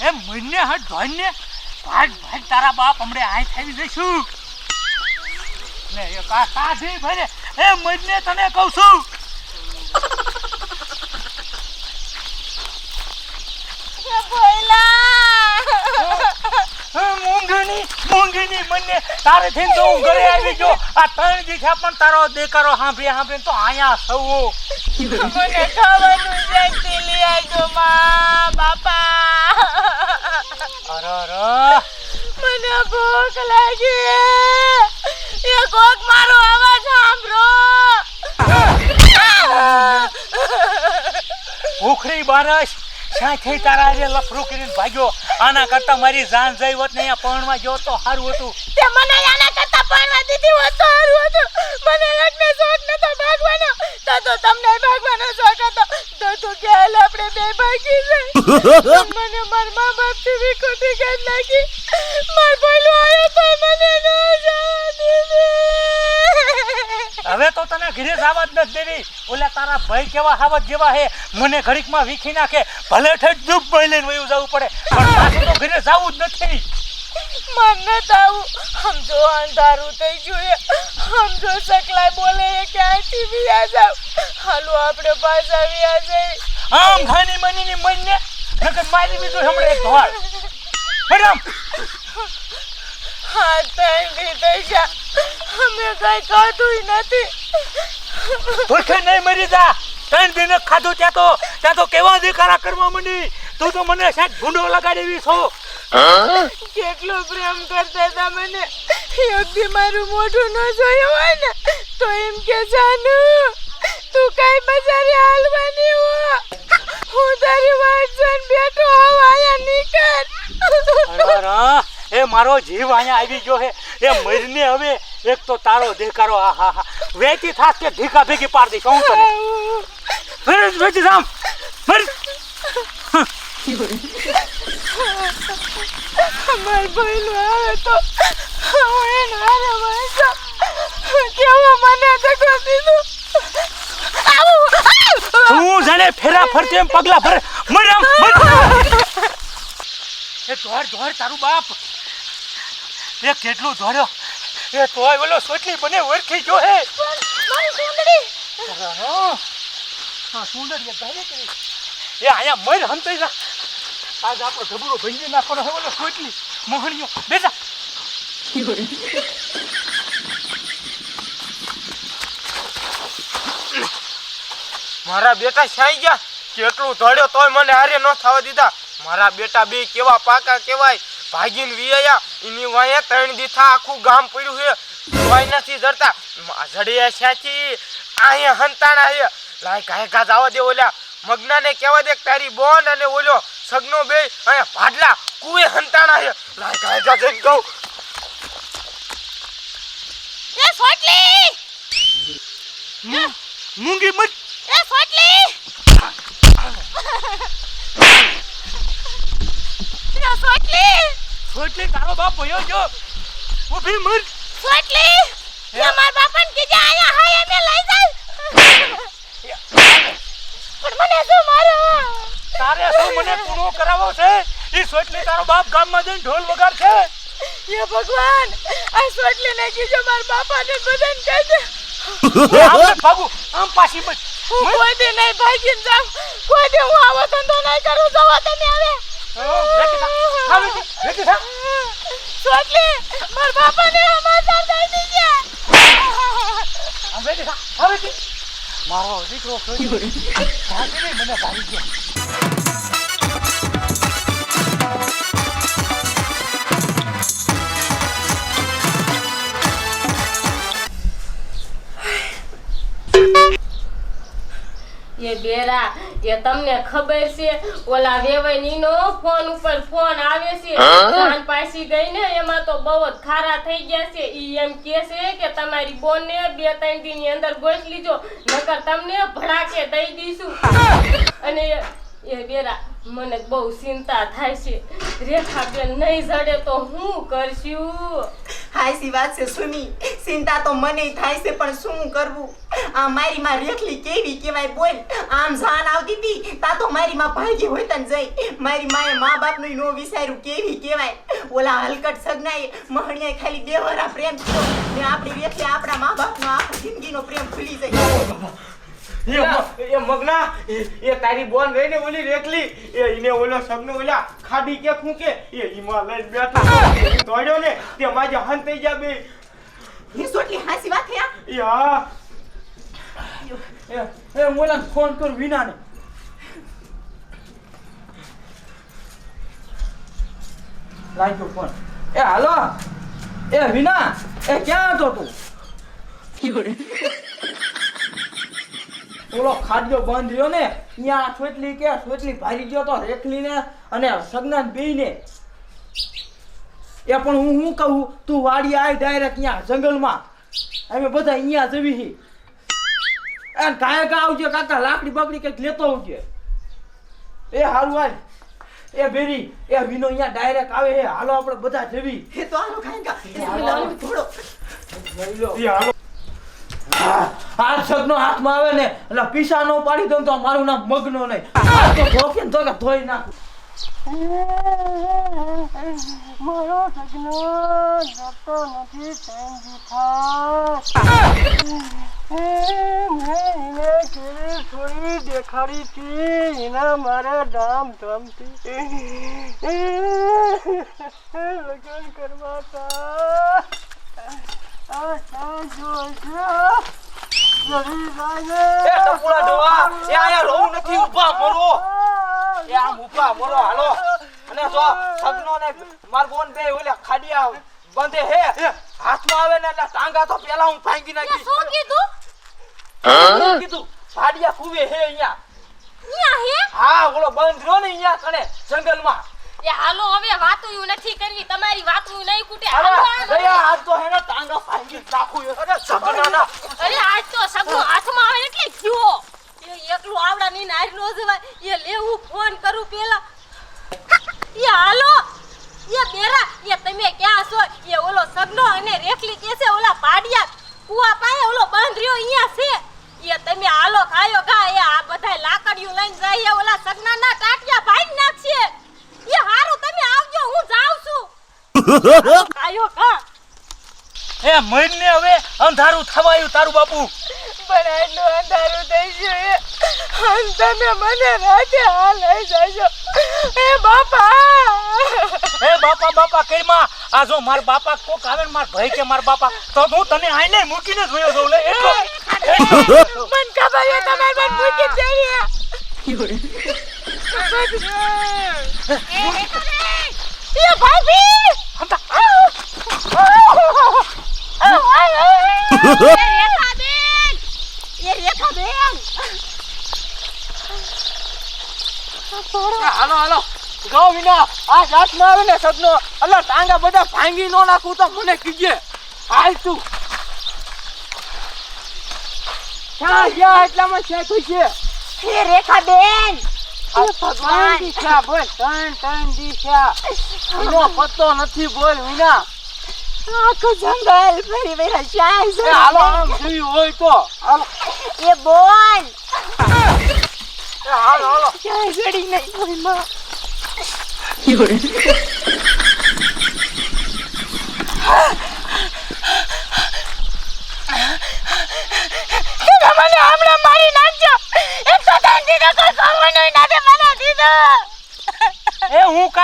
એ મને હટ ભાઈને ભાગ ભાગ તારા બાપ હમણે આઈ થઈ જઈશું ને એ કા કાઢી ભરે એ મને તને કહું છું. મૂંગીની મૂંગીની મને તારે થઈને તો હું ઘરે આવી ગયો. આ ત્રણ દીઠા પણ તારો દેકારો સાંભળી સાંભળીને તો અહીંયા સૌ મને ખાવાનું કે લઈ આવજો માં બાપા. મને ભૂખ લાગી એ કોક મારો અવાજ સાંભળો. ભૂખરી બારસ સાથી તારા જે લફરું કરીને ભાગ્યો. આના કરતા મારી જાન જઈ હોત ને અહીંયા પણમાં ગયો તો સારું હતું. તે મને આના કરતા પણવા દીધી હોત તો સારું હતું. મને એકને શોખ નતો ભાગવાનો. તો તો તમને ભાગવાનો શોખ હતો. તો તું કે આપણે બે ભાગી જાય. મને માર મા બાપથી વિખોટી કાઢ નાખી માર બોલું આવ્યો તો મને ન જવા દીધી હવે તો તને ઘરે જવા જ નથી દેવી. ઓલા તારા ભાઈ કેવા હાવત જેવા હે? મને ઘડીકમાં વીખી નાખે. ભલે ઠેઠ દુઃખ ભાઈ લઈને વયું જવું પડે પણ પાછું તો ઘરે જવું જ નથી. મને તાવું સમજો અંધારું થઈ ગયું સમજો સકલાય બોલે એ ક્યાંથી વિયા જાવ. હાલો આપણે પાછા વિયા જઈ આમ ખાની મનીની મનને નકર મારી બીજું હમણાં એક ધોળ મેડમ! હા થઈ જા અમે કઈ ખાધું નથી. ભૂખે નહીં મરી જા. ત્રણ દિન ખાધું ત્યાં તો ત્યાં તો કેવા દેખાડા કરવા માંડી? તું તો મને સાહેબ ભૂંડો લગાડેવી છો. કેટલો પ્રેમ કરતા હતા મને. દી મારું મોઢું ન જોયું હોય ને તો એમ કે જાનુ તું કઈ બજારે હાલવાની હો? હું તારી વાત જોઈને બેઠો હોઉં આયા નીકળ. મારો જીવ અહીંયા આવી ગયો છે. એ મરીને હવે એક તો તારો દેખાડો આ હા હા. વેચી થાસ કે ઢીકા ભેગી પાડ દઈશ હું તને. ફરી વેચી જામ. ફરી અમાર ભાઈનો આવે તો હું એને હારે વળજો કેવો મને ધક્કો દીધો. તું જાણે ફેરા ફરતી એમ પગલા ભરે. મરામ એ ધોર ધોર તારું બાપ. એ કેટલું દોડ્યો? એ તોય બોલો સોટલી બને ઓળખી ગયો હે. મારી સુંદરી હા સુંદર એ અહીંયા મર હંતાઈ જા. આજ આપણો ઢબુરો ભંજી નાખવાનો હે ઓલો સોટલી મોહણીઓ બેટા મારા બેટા છાઈ ગયા. કેટલું ધડ્યો તોય મને હારે ન થવા દીધા. મારા બેટા બે કેવા પાકા કેવાય ભાગીને વિયા એની વાયે ત્રણ દીથા આખું ગામ પડ્યું છે. વાય નથી જડતા. જડ્યા છાથી અહીંયા હંતાણા છે. લાય ગાય ગા જવા દે ઓલ્યા મગનાને કહેવા દે તારી બોન અને ઓલ્યો સગનો બે અહીંયા ભાડલા કુએ હંતાણા છે. લાય કાય ગા જઈ કહું. એ સોટલી! મૂંગી મત. એ સોટલી! સોટલી? સોટલી તારો બાપ ભયો જો ઊભી મર સોટલી? એ માર બાપાને કીધે આયા હાય મે લઈ જાય પણ મને શું મારો? તારે શું મને પૂરો કરાવો છે? ઈ સોટલી તારો બાપ ગામમાં જઈને ઢોલ વગાર છે એ ભગવાન આ સોટલીને કીધું માર બાપાને બદન કહી દે આમ ભાગુ. આમ પાછી મત હું કોઈ દે નહીં ભાગીને જાઉં. કોઈ દે હું આવો ધંધો નહીં કરું. જવા તમે હવે. માર દીકરો મને ભાગી ગયો બેરા એ તમને ખબર છે ઓલા વેવાઈનો ફોન ઉપર ફોન આવે છે. કાન પાસી ગઈ ને એમાં તો બહુ જ ખારા થઈ ગયા છે. ઈ એમ કે છે કે તમારી બોન ને બે ત્રણ દિનની અંદર ગોઠ લીજો નકર તમને ભડાકે દઈ દઈશું. અને એ બેરા મને બહુ ચિંતા થાય છે. રેખાબેન નહીં જડે તો હું કરશું? હાયસી વાત છે સુમી ચિંતા તો મને થાય છે પણ શું કરવું? આ મારી માં રેખલી કેવી કેવાય બોલ. આમ જાન આવતી હતી તા તો મારી માં ભાગી હોય તને જઈ. મારી માએ મા બાપનું નો વિચાર્યું કેવી કેવાય ઓલા હલકટ સગનાએ મહણિયાએ ખાલી દેવરા પ્રેમ થયો ને આપણી રેખલી આપણા મા બાપનો આખો જિંદગીનો પ્રેમ ભૂલી જાય એ મગના એ- એ તારી બોન રહી ને ઓલી રેકલી. એ ઈને ઓલો સગનો ઓલા ખાડી કે શું કે એ ઈમાં લઈને બેઠા. એ દોડ્યો ને તે માજે હન થઈ જા બે. એ સોટલી હાસી વાત થયા એ હા. એ એ મોલા ફોન કર વિનાને. લાગ્યો ફોન એ હાલો. એ વિના એ ક્યાં હતો તું? ઓલો ખાડજો બંધ રહ્યો ને ત્યાં છોટલી કે છોટલી ભારી ગયો તો રેખલી ને અને સગનાન બે ને. એ પણ હું શું કહું? તું વાડી આવી ડાયરેક્ટ ત્યાં જંગલમાં. અમે બધા અહીંયા જવી હી. એ કાંઈ કા આવજે કાકા લાકડી બાકડી કંઈક લેતો આવજે. એ હારું હાલ. એ બેરી એ વિનો અહીંયા ડાયરેક્ટ આવે હે. હાલો આપણે બધા જવી. એ તો હાલો ખાયગા એ થોડો હાલો. આ છગનો હાથમાં આવે ને, એટલે પીસા નો પાડી દઉં તો મારું નામ મગનો નહીં. ધોકે ને ધોકે ધોઈ નાખું. મારો સગનો જતો નથી થોડી દેખાડી એના મારે ડામ ધમથી. લગ્ન કરવા હતા. એ ટપુડા ડોવા એ આયા રહું નથી ઊભા મરો. એ આમ ઊભા મરો. હાલો. અને જો સગનો ને માર બોન બે ઓલે ખાડિયા બંધે હે. હાથમાં આવે ને એટલે ટાંગા તો પેલા હું ભાંગી નાખી શું કીધું? કીધું? ભાડિયા કુવે હે અહીંયા. ન્યા હે? હા ઓલો બંધ રહ્યો ને અહીંયા કણે જંગલમાં. એ હાલો હવે વાતું નથી કરવી તમારી વાતું નહીં કુટે અરે. દયા આજ તો હેને તાંગા ફાંગી નાખું અરે સગનાના અરે આજ તો સગનો હાથમાં આવે એટલે એ એકલું આવડા ની નાર નો જવાય. એ લેવું ફોન કરું પેલા. એ હાલો એ બેરા એ તમે ક્યાં છો? એ ઓલો સગનો અને રેખલી કે છે? ઓલા પાડિયા કુવા પાસે ઓલો બંધ રહ્યો અહીંયા છે. એ તમે હાલો ખાયો ખા. એ આ બધા લાકડીયું લઈને જાય ઓલા સગના ના ટાટિયા ભાઈ નાખશે એ હારું તમે આવજો હું જાઉં છું હાલો, એ મરને હવે અંધારું થવાયું તારું બાપુ પણ આટલું અંધારું થઈ ગયું અને તમે મને રાતે હાલ લઈ જજો એ બાપા એ બાપા બાપા કરીમાં આ જો માર બાપા કોક આવે ને માર ભાઈ કે માર બાપા તો હું તને આઈને મૂકીને જોયો જોઉં લે એટલો મન ખબર છે તમે મને મૂકી દેવી એ ભાભી! રેખાબેન એ રેખાબેન હાલો હાલો. ગાવ વિના આ જાતમાં આવે ને સદનો. અલા ટાંગા બધા ભાંગી નો નાખું તો મને કીજે. હાલ તું ક્યાં ગયા એટલામાં છે છે? એ રેખા બેન! ભગવાન દિશા બોલ. ત્રણ ત્રણ દિશા. એનો પત્તો નથી બોલ વિના આખો જંગલ ફરી ફરી એ છે. હાલો આમ જોયું હોય તો. હાલો. એ બોલ. હાલો હાલો. ક્યાંય જડી નહીં કોઈ માં. તમે મને હમણાં મારી નાખજો એક તો તને દીધો કોઈ ખાવાનો નાતે મને દીધો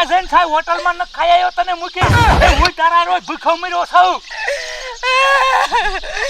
કા જઈને થાય હોટલમાં ન ખાઈ આવ્યો તને મૂકી. એ હું તારા રોજ ભૂખો મર્યો છું.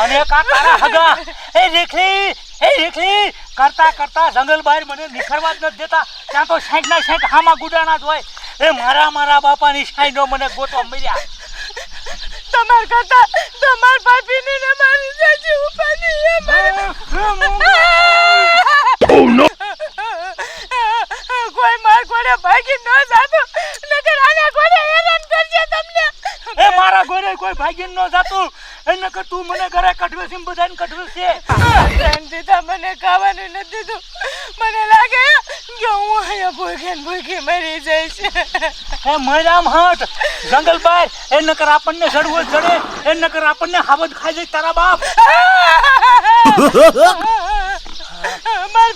અને કા તારા હગા? એ રેખલી એ રેખલી કરતા કરતા જંગલ બહાર મને નીકળવા જ નથી દેતા. ત્યાં તો સાઈડ ના સાઈડ હામાં ગુડાણા જ હોય. એ મારા મારા બાપાની સાઈડો મને ગોતો મર્યા. તમાર કરતા તમાર ભાભીની ને મારી સાચી ઉપાની એ મને કોઈ માર કોડે ભાગી ન જાતો નકર આના કોને હેરાન કરશે તમને એ મારા ઘરે કોઈ ભાગી ન જાતું. એને કે તું મને ઘરે કઢવે છે ને બધાને કઢવે છે. દીધા મને ખાવાનું નથી દીધું. મને લાગે કે હું અહીંયા ભૂખે ને ભૂખી મરી જઈશ. હે મરામ હટ. જંગલ બહાર. એ નકર આપણને ઝડવો જડે. એ નકર આપણને હાવત ખાઈ જાય તારા બાપ. માર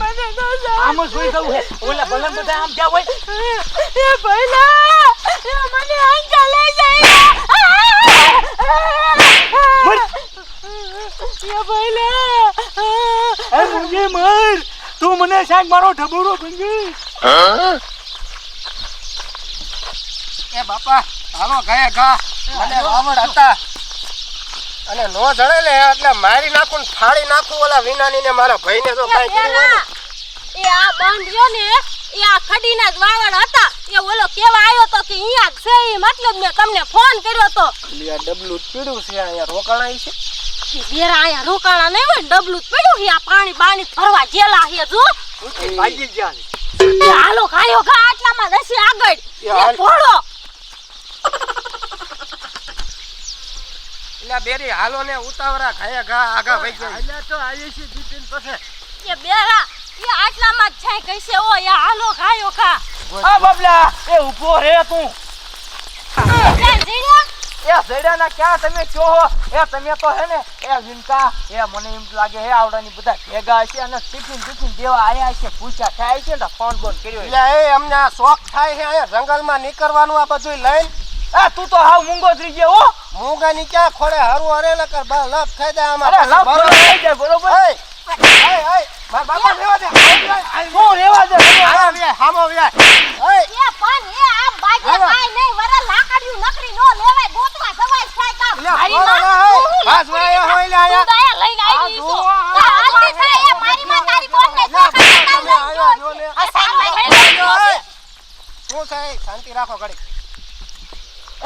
મને ન આમ જોઈ ગયું હે. ઓલા ભલે બધા આમ જ્યાં હોય. એ ભઈલા એ મને લઈ જાય મર તું મને શાક મારો ઢબુરો ભંગી એ બાપા હાલો ગયા ઘા મને વાવડ હતા અને નો જડે એટલે મારી નાખું ને ફાડી નાખું ઓલા વિનાની ને મારા ભાઈને તો કાંઈ કર્યું હોય એ આ બંધ રહ્યો ને એ આ ખડીના જ વાવડ હતા એ ઓલો કેવા આવ્યો કે અહીંયા છે એ મતલબ મેં તમને ફોન કર્યો તો. આ ડબલું પીડ્યું છે અહીંયા રોકાણા છે. બેરા અહીંયા રોકાણા નહીં હોય ને ડબલું જ પડ્યું છે આ પાણી બાણી ભરવા જેલા છે જો. ભાગી ગયા હાલો ખાયો ખા આટલામાં દસી આગળ. એ ના ભોળો. એટલે બેરી હાલો ને ઉતાવરા ખાયા ઘા આગા ભાઈ ગયા એટલે તો આવી છે જીતીન પાસે. એ બેરા એ આટલામાં જ છે? ઓ હાલો ખાયો ખા. આ બાબલા એ ઊભો રે તું. એ જીણ્યા ક્યાં તમે કહો હો? એ તમે તો હે ને એ વિનકા એ મને એમ લાગે હે આવડાની બધા ભેગા છે અને ટિફિન ટિફિન દેવા આયા છે પૂછ્યા થાય છે ને ફોન બોન કર્યો. એટલે એ અમને આ શોખ થાય છે અહીંયા જંગલમાં નીકળવાનું આ બધું લઈને. આ તું તો હાવ મૂંગો થઈ ગયો હો. મૂંગાની ક્યાં ખોડે હરવું હરે કર બા લપ થઈ જાય આમાં અરે બરોબર. ફોન થઈ જાય બરોબર? એય, એય, એય, મારા બાપા રહેવા દે. હું રેવા દે? હાલો વ્યાય, હામો વ્યાય. એય, એ. પણ એ આમ બાજે કાઈ નહીં વરા લાકડીયું નકરી નો લેવાય ગોતવા જવાય થાય કામ. મારી માં લ્યો, તું એય. પાસ વાળા હોય લે તું દયા લઈને આવી છો. જુઓ, આ આ હાલતી થાય એ મારી માં તારી કોને લ્યો, ચોખા તમે લઈ આયા, જો લે. આ સાઈડમાં લ્યો, એય. શું છે શાંતિ રાખો ઘડી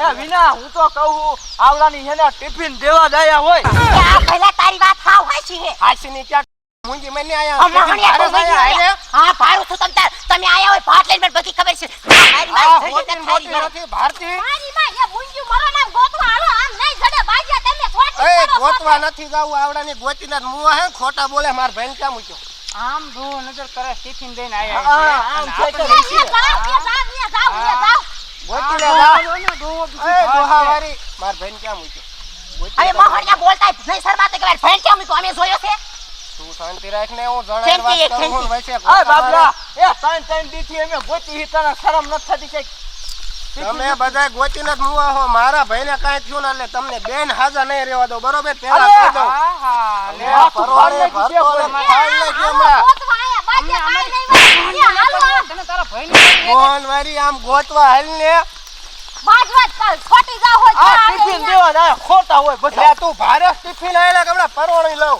એ વિના હું તો કહું આવલાની હે ટિફિન દેવા દયા હોય. આ પહેલા તારી વાત હાવ હાચી હે હાચીની ક્યાં મૂંગી મને આયા. મહણિયા ભારે વહી આયા. હા ભારું છું તમ તાર? તમે આયા હોય ભાત લઈને મને બધી ખબર છે. મારી માં ને મોટી નથી, ભારતી. મારી માં એ મુંજુ મરો નામ ગોતવા હાલો આમ નહીં જડે બાજ્યા તમે ખોટી એય, ગોતવા. નથી જાવું આવડાની ગોતીના મુવા હે ખોટા બોલે માર ભાઈ ક્યાં મૂક્યો? આમ ધો નજર કરે ટિફિન દઈને હા, આમ છે કે એ એ જાવ જાવ જાવ એ જાવ ગોતી લે જા એ ડોહાવારી માર ભાઈને ક્યાં મૂક્યો? અરે લે બોલતા નહીં શરમાતે કે ફેન ક્યાં મૂક્યો? અમે જોયો છે? તું શાંતિ રાખ ને હું જણાઈ વાત કરું એ ત્રણ ત્રણ દીથી અમે ગોતી હી તને શરમ થતી કે તમે બધા મુવા હો મારા કાંઈ થયું ને એટલે તમને બેન નહીં રહેવા દો બરોબર? પેલા કહી હા હા લે વારી આમ ગોતવા હાલ. ને. ખોટી હોય બધા. તું ભારે ટિફિન આવેલા કે હમણાં લઉં?